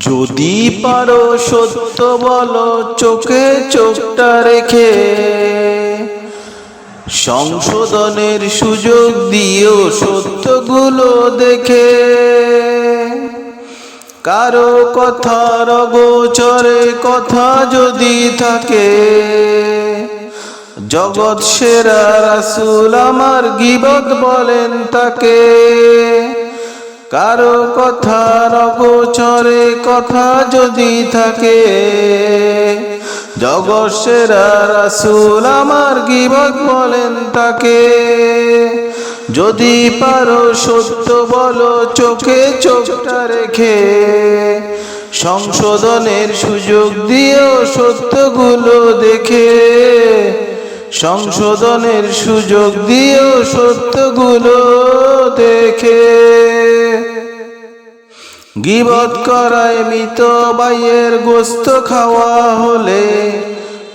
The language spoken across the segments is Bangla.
যদি পারো সত্য বলো, চোখে চোখটা রেখে। সংশোধনের সুযোগ দিও সত্যগুলো দেখে। কারও কথার গোচরে কথা যদি থাকে, জগৎ সেরা রাসুল আমার গিবত বলেন তাকে। কারও কথার গোচরে কথা যদি থাকে। জগৎ সেরা রাসুল আমার গিবত বলেন তাকে। যদি পারো সত্য বলো চোখে চোখটা রেখে। সংশোধনের সুযোগ দিও সত্যগুলো দেখে। সংশোধনের সুযোগ দিও সত্যগুলো দেখে। গিবত করায় মৃত বাইয়ের গোস্ত খাওয়া হলে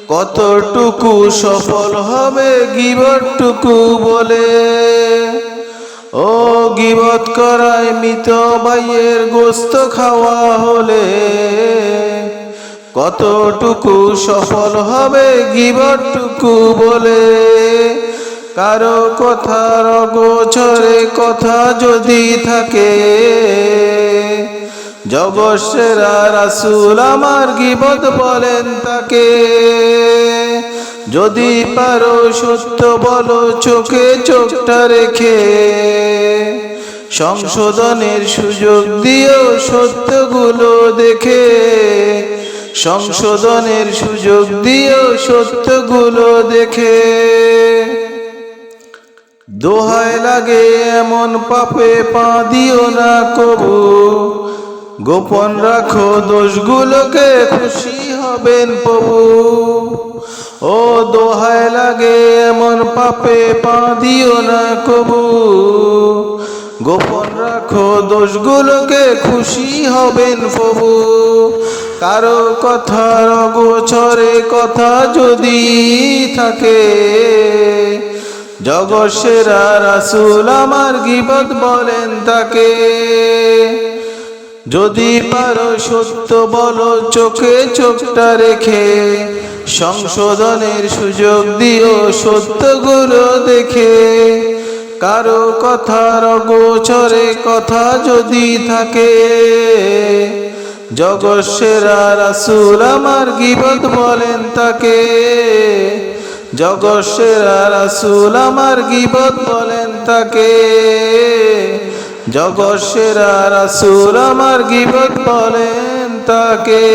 কতটুকু সফল হবে গিবটটুকু বলে। ও গিবত করায় মৃত বাইয়ের গোস্ত খাওয়া হলে কতটুকু সফল হবে গিবটটুকু বলে। কারও কথার গোছরে কথা যদি থাকে জগৎসেরা রাসুল আমার গিবত বলেন তাকে। যদি পারো সত্য বলো, চোখে চোখটা রেখে। সংশোধনের সুযোগ দিও সত্যগুলো দেখে। সংশোধনের সুযোগ দিও সত্যগুলো দেখে। দোহায় লাগে এমন পাপে পা দিও না কবু। গোপন রাখো দোষগুলোকে, খুশি হবেন প্রভু। ও দোহায় লাগে এমন পাপে পা দিও না কবু। গোপন রাখো দোষগুলোকে, খুশি হবেন প্রভু। কারও কথার গোছরে কথা যদি থাকে, জগৎসেরা রাসুল আমার গিবত বলেন তাকে। যদি পারো সত্য বলো, চোখে চোখটা রেখে সংশোধনের সুযোগ দিও, সত্যগুলো দেখে। কারও কথার গোচরে কথা যদি থাকে জগৎসেরা রাসুল আমার গিবত বলেন তাকে। জগৎসেরা রাসুল আমার গিবত বলেন তাকে। জগৎসেরা রাসুল আমার গিবত বলেন তাকে।